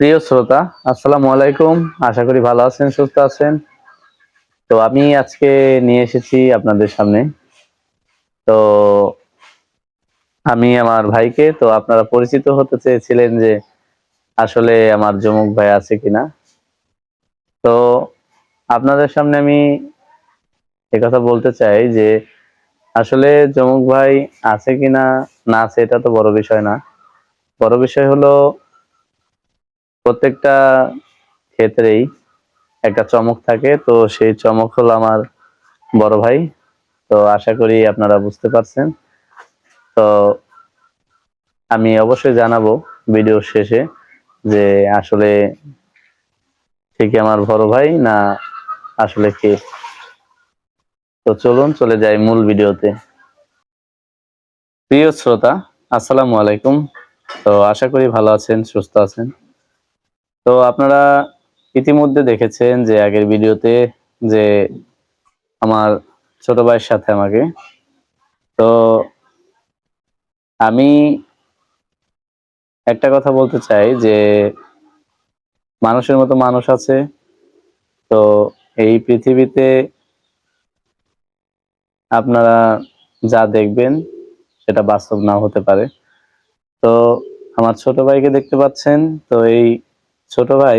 প্রিয় শ্রোতা, আসসালামু আলাইকুম। আশা করি ভালো আছেন, সুস্থ আছেন। তো আমি আজকে নিয়ে এসেছি আপনাদের সামনে। তো আমি আমার ভাইকে, তো আপনারা পরিচিত হতে চেয়েছিলেন যে আসলে আমার জমুক ভাই আছে কিনা। তো আপনাদের সামনে আমি কথা বলতে চাই যে আসলে জমুক ভাই আছে কিনা, না আছে এটা তো বড় বিষয় না। বড় বিষয় হলো প্রত্যেকটা ক্ষেত্রেই একটা চমক থাকে। তো সেই চমক হলো আমার বড় ভাই। তো আশা করি আপনারা বুঝতে পারছেন। তো আমি অবশ্যই জানাব ভিডিও শেষে যে আসলে ঠিক আমার বড় ভাই না আসলে কে? তো চলুন, চলে যাই মূল ভিডিওতে। প্রিয় শ্রোতা, আসসালামু আলাইকুম। তো আশা করি ভালো আছেন, সুস্থ আছেন। তো আপনারা ইতিমধ্যে দেখেছেন যে আগের ভিডিওতে যে আমার ছোট ভাইয়ের সাথে আমাকে। তো আমি একটা কথা বলতে চাই যে মানুষের মতো মানুষ আছে। তো এই পৃথিবীতে আপনারা যা দেখবেন সেটা বাস্তব নাও হতে পারে। তো আমার ছোট ভাইকে দেখতে পাচ্ছেন। তো এই ছোট ভাই,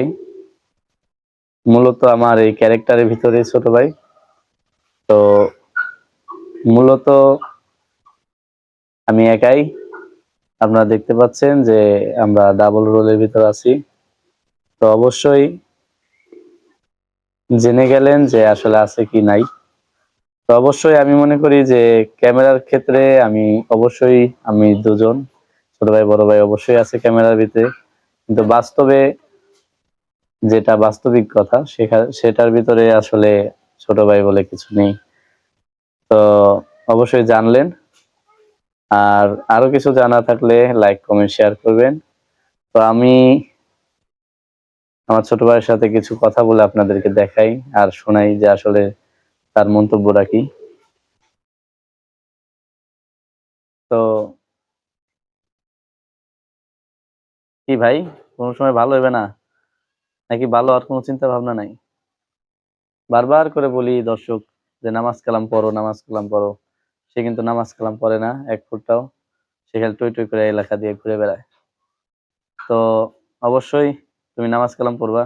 মূলত আমার এই ক্যারেক্টারের ভিতরে ছোট ভাই। তো মূলত আমি একাই। আপনারা দেখতে পাচ্ছেন যে আমরা ডাবল রোলের ভিতর আছি। তো অবশ্যই জেনে গেলেন যে আসলে আছে কি নাই। তো অবশ্যই আমি মনে করি যে ক্যামেরার ক্ষেত্রে আমি অবশ্যই, আমি দুজন, ছোট ভাই, বড় ভাই অবশ্যই আছে ক্যামেরার ভিতরে। কিন্তু বাস্তবে যেটা বাস্তবিক কথা সেটার ভিতরে আসলে ছোট ভাই বলে কিছু নেই। তো অবশ্যই জানলেন। আর আরও কিছু জানা থাকলে লাইক, কমেন্ট, শেয়ার করবেন। তো আমি আমার ছোট ভাইয়ের সাথে কিছু কথা বলে আপনাদেরকে দেখাই আর শোনাই যে আসলে তার মন্তব্যটা কি। তো কি ভাই? কোনো সময় ভালো হবে না? নাকি ভালো আর কোনো চিন্তা ভাবনা নাই? বারবার করে বলি দর্শক যে নামাজ কালাম পড়ো, নামাজ কালাম পড়ো। সে কিন্তু নামাজ কালাম পড়ে না, এক ফুটটাও। সেখানে টই টই করে এলাকা দিয়ে ঘুরে বেড়ায়। তো অবশ্যই তুমি নামাজ কালাম পড়বা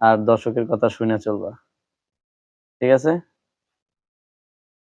আর দর্শকের কথা শুনে চলবা। ঠিক আছে?